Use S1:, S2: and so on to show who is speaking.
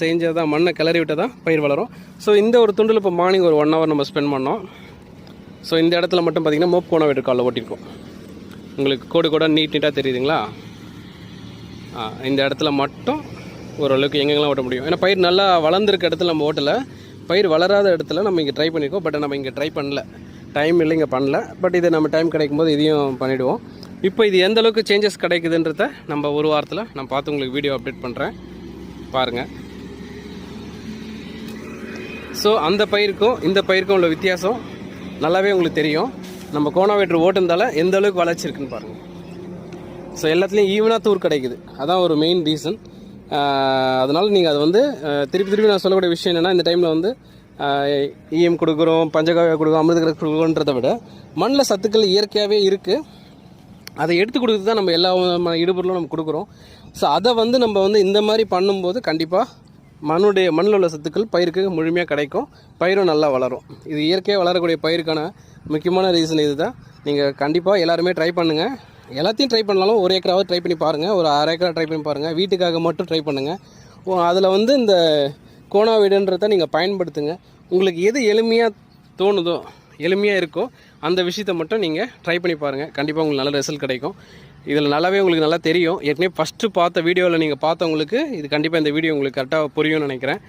S1: செஞ்சால் தான் மண்ணை கிளறி விட்டால் தான் பயிர் வளரும். ஸோ இந்த ஒரு துண்டில் இப்போ மார்னிங் ஒரு ஒன் ஹவர் நம்ம ஸ்பெண்ட் பண்ணோம். ஸோ இந்த இடத்துல மட்டும் பார்த்தீங்கன்னா மோப் கோண வெட்டு காலில் ஓட்டியிருக்கோம். உங்களுக்கு கோடு கூட நீட் நீட்டாக தெரியுதுங்களா? ஆ, இந்த இடத்துல மட்டும் ஓரளவுக்கு எங்கெங்கெல்லாம் ஓட்ட முடியும். ஏன்னா பயிர் நல்லா வளர்ந்துருக்க இடத்துல நம்ம ஓட்டலை. பயிர் வளராத இடத்துல நம்ம இங்கே ட்ரை பண்ணியிருக்கோம் பட் நம்ம இங்கே ட்ரை பண்ணல. டைம் இல்லை இங்கே பண்ணல. பட் இது நம்ம டைம் கிடைக்கும் போது இதையும் பண்ணிவிடுவோம் இப்போ இது எந்த அளவுக்கு சேஞ்சஸ் கிடைக்குதுன்றத நம்ம ஒரு வாரத்தில் நான் பார்த்து உங்களுக்கு வீடியோ அப்டேட் பண்ணுறேன் பாருங்கள் ஸோ அந்த பயிருக்கும் இந்த பயிருக்கும் உள்ள வித்தியாசம் நல்லாவே உங்களுக்கு தெரியும். நம்ம கோணாவேட்ரு ஓட்டுந்தால எந்த அளவுக்கு வளர்ச்சி இருக்குன்னு பாருங்கள் ஸோ எல்லாத்துலேயும் ஈவனாக தூர் கிடைக்குது. அதான் ஒரு மெயின் ரீசன் அதனால் நீங்கள் அது வந்து திருப்பி திருப்பி நான் சொல்லக்கூடிய விஷயம் என்னென்னா இந்த டைமில் வந்து இஎம் கொடுக்குறோம் பஞ்சகாவியா கொடுக்குறோம் அமிர்தகரஸ் கொடுக்குறோன்றதை விட மண்ணில் சத்துக்கள் இயற்கையாகவே இருக்குது அதை எடுத்து கொடுத்து தான் நம்ம எல்லா விதமான இடுபொருளும் நம்ம கொடுக்குறோம். ஸோ அதை வந்து நம்ம வந்து இந்த மாதிரி பண்ணும்போது கண்டிப்பாக மண்ணுடைய மண்ணில் உள்ள சத்துக்கள் பயிருக்கு முழுமையாக கிடைக்கும். பயிரும் நல்லா வளரும். இது இயற்கையாக வளரக்கூடிய பயிருக்கான முக்கியமான ரீசன் இது தான் நீங்கள் கண்டிப்பாக எல்லாருமே ட்ரை பண்ணுங்கள் எல்லாத்தையும் ட்ரை பண்ணாலும் ஒரு ஏக்கராவது ட்ரை பண்ணி பாருங்கள் ஒரு அரை ஏக்கரா ட்ரை பண்ணி பாருங்கள் வீட்டுக்காக மட்டும் ட்ரை பண்ணுங்கள் அதில் வந்து இந்த கோணா வீடுன்றதை நீங்கள் பயன்படுத்துங்க. உங்களுக்கு எது எளிமையாக தோணுதோ எளிமையாக இருக்கோ அந்த விஷயத்தை மட்டும் நீங்கள் ட்ரை பண்ணி பாருங்கள் கண்டிப்பாக உங்களுக்கு நல்ல ரிசல்ட் கிடைக்கும். இதில் நல்லாவே உங்களுக்கு நல்லா தெரியும். ஏற்கனவே ஃபஸ்ட்டு பார்த்த வீடியோவில் நீங்கள் பார்த்தவங்களுக்கு இது கண்டிப்பாக இந்த வீடியோ உங்களுக்கு கரெக்டாக புரியும்னு நினைக்கிறேன்.